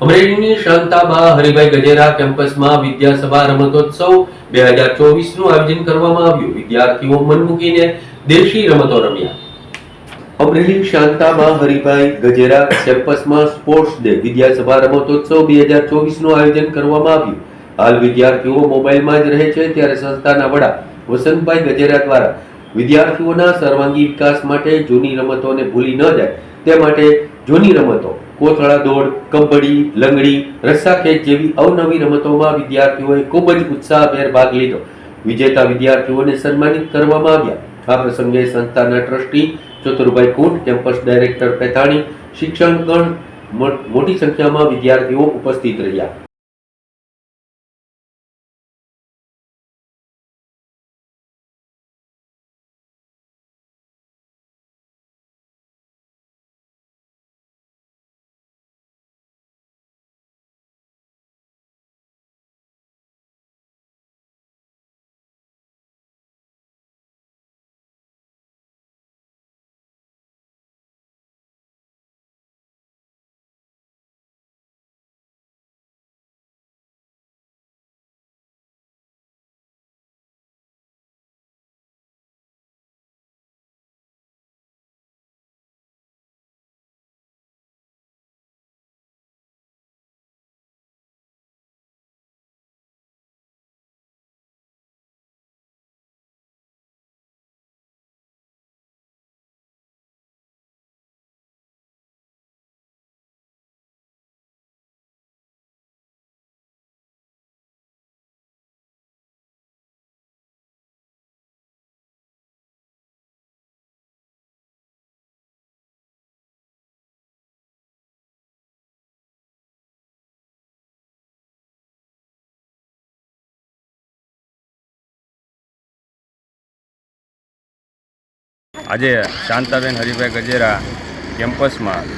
અમરેલીની શાંતાબા હરિભાઈ ગજેરા કેમ્પસમાં વિદ્યાસભા રમતોત્સવ બે હજાર ચોવીસનું આયોજન કરવામાં આવ્યું. વિદ્યાર્થીઓ મન મૂકીને દેશી રમતો રમ્યા. અમરેલી શાંતાબા હરિભાઈ ગજેરા કેમ્પસમાં સ્પોર્ટ્સ ડે વિદ્યાસભા રમતોત્સવ બે હજાર ચોવીસનું આયોજન કરવામાં આવ્યું. હાલ વિદ્યાર્થીઓ મોબાઈલમાં જ રહે છે ત્યારે સંસ્થાના વડા વસંતભાઈ ગજેરા દ્વારા વિદ્યાર્થીઓના સર્વાંગી વિકાસ માટે જૂની રમતોને ભૂલી ન જાય તે માટે જૂની રમતો કોથળા દોડ, કબડ્ડી, લંગડી રસ્સાખેંચ જેવી અવનવી રમતોમાં વિદ્યાર્થીઓએ ખૂબ જ ઉત્સાહભેર ભાગ લીધો. વિજેતા વિદ્યાર્થીઓને સન્માનિત કરવામાં આવ્યા. આ પ્રસંગે સંસ્થાના trustee Chaturbhai Kunt, campus director Pethani, શિક્ષણગણ મોટી સંખ્યામાં વિદ્યાર્થીઓ ઉપસ્થિત રહ્યા. આજે શાંતાબેન હરિભાઈ ગજેરા કેમ્પસમાં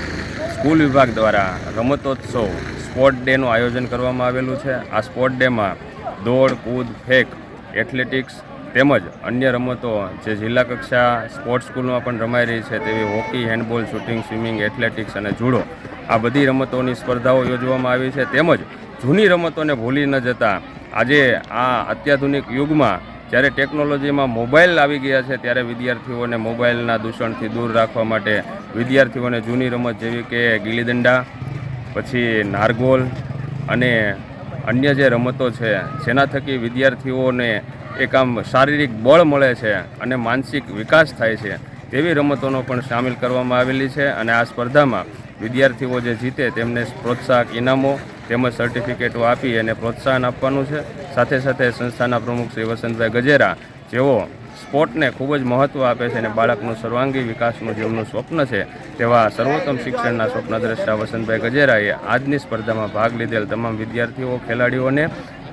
સ્કૂલ વિભાગ દ્વારા રમતોત્સવ સ્પોર્ટ ડેનું આયોજન કરવામાં આવેલું છે. આ સ્પોર્ટ ડેમાં દોડ, કૂદ, ફેંક, એથ્લેટિક્સ તેમજ અન્ય રમતો જે જિલ્લા કક્ષા સ્પોર્ટ્સ સ્કૂલમાં પણ રમાઈ રહી છે તેવી hockey, handball, shooting, swimming, athletics અને જુડો આ બધી રમતોની સ્પર્ધાઓ યોજવામાં આવી છે. તેમજ જૂની રમતોને ભૂલી ન જતા આજે આ અત્યાધુનિક યુગમાં જ્યારે ટેકનોલોજીમાં મોબાઈલ આવી ગયા છે, ત્યારે વિદ્યાર્થીઓને મોબાઈલના દૂષણથી દૂર રાખવા માટે વિદ્યાર્થીઓને જૂની રમત જેવી કે ગીલીદંડા, પછી નારગોલ અને અન્ય જે રમતો છે, જેના થકી વિદ્યાર્થીઓને એક આમ શારીરિક બળ મળે છે અને માનસિક વિકાસ થાય છે, તેવી રમતોનો પણ સામેલ કરવામાં આવેલી છે અને આ સ્પર્ધામાં વિદ્યાર્થીઓ જે જીતે તેમને પ્રોત્સાહક ઇનામો તેમજ સર્ટિફિકેટો આપી અને પ્રોત્સાહન આપવાનું છે. સાથે સાથે સંસ્થાના પ્રમુખ શ્રી વસંતભાઈ ગજેરા, જેઓ સ્પોર્ટને ખૂબ જ મહત્ત્વ આપે છે અને બાળકનું સર્વાંગી વિકાસનું જેમનું સ્વપ્ન છે, તેવા સર્વોત્તમ શિક્ષણના સ્વપ્નદ્રષ્ટા વસંતભાઈ ગજેરાએ આજની સ્પર્ધામાં ભાગ લીધેલ તમામ વિદ્યાર્થીઓ, ખેલાડીઓને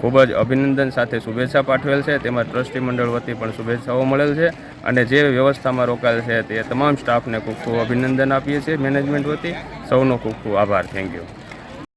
ખૂબ જ અભિનંદન સાથે શુભેચ્છા પાઠવેલ છે. તેમજ ટ્રસ્ટી મંડળ વતી પણ શુભેચ્છાઓ મળેલ છે અને જે વ્યવસ્થામાં રોકાયેલ છે તે તમામ સ્ટાફને ખૂબ ખૂબ અભિનંદન આપીએ છીએ. મેનેજમેન્ટ વતી સૌનો ખૂબ ખૂબ આભાર. Thank you.